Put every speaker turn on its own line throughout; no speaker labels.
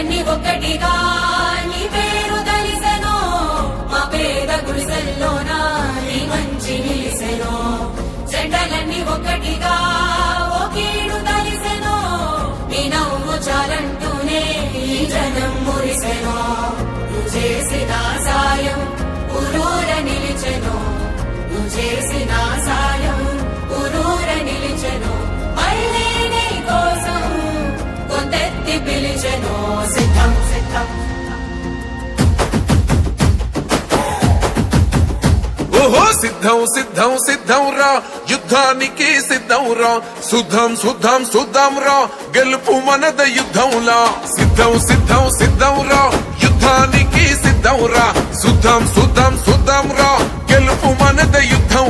జెండలన్నీ ఒక్కటిగా నీ పేరు తలిసెనో మా పేద గుడిసెల్లోనా నీ మంచి నిలిసెనో. సిద్ధం సిద్ధం
సిద్ధం రా. యుద్ధానికి సిద్ధం రా. శుద్ధం శుద్ధం శుద్ధం రా. గెలుపు మనద యుద్ధంలా సిద్ధం సిద్ధం సిద్ధం రా. యుద్ధానికి సిద్ధం రా. శుద్ధం శుద్ధం శుద్ధం రా. గెలుపు మనద యుద్ధం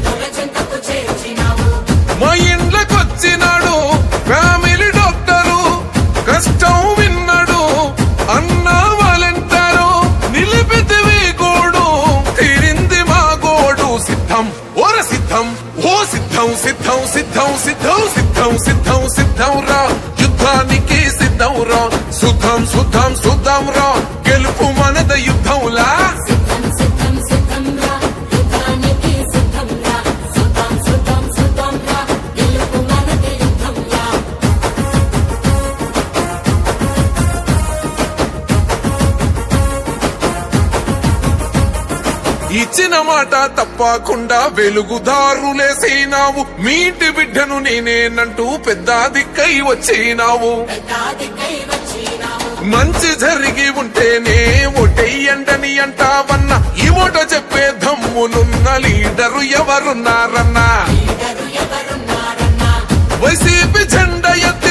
సిద్ధం ఓర సిద్ధం ఓ సిద్ధం సిద్ధం సిద్ధం సిద్ధం సిద్ధం సిద్ధం సిద్ధం రా. యుద్ధానికి సిద్ధం రా. శుద్ధం శుద్ధం శుద్ధం రా. ఇచ్చిన మాట తప్పకుండా వెలుగుదారులేసినావు మీ ఇంటి బిడ్డను నేనేనంటూ పెద్ద దిక్కై వచ్చినావు. మంచి జరిగి ఉంటేనే ఒటెయ్యండని అంటావన్నా. ఈ మూట చెప్పే దమ్ములున్న లీడరు
లీడరు ఎవరున్నారన్నా?
వైసీపీ జెండ ఎత్తి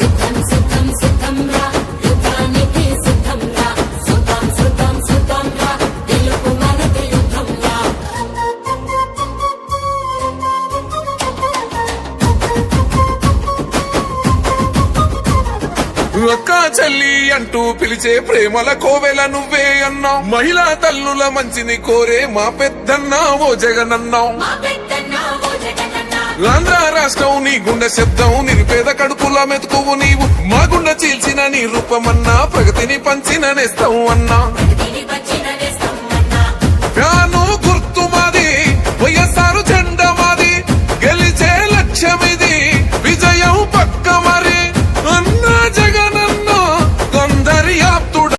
అక్క చెల్లి అంటూ పిలిచే ప్రేమల కోవెల నువ్వే అన్నావు. మహిళా తల్లుల మంచిని కోరే మా పెద్దన్న ఓ జగనన్నావు. ఆంధ్ర రాష్ట్రం నీ గుండె శబ్దం నిరుపేద కడుపుల మెతుకువు నీవు. మా గుండె చీల్చిన నీ రూపమన్నా ప్రగతిని పంచిన నేస్తావు అన్నా.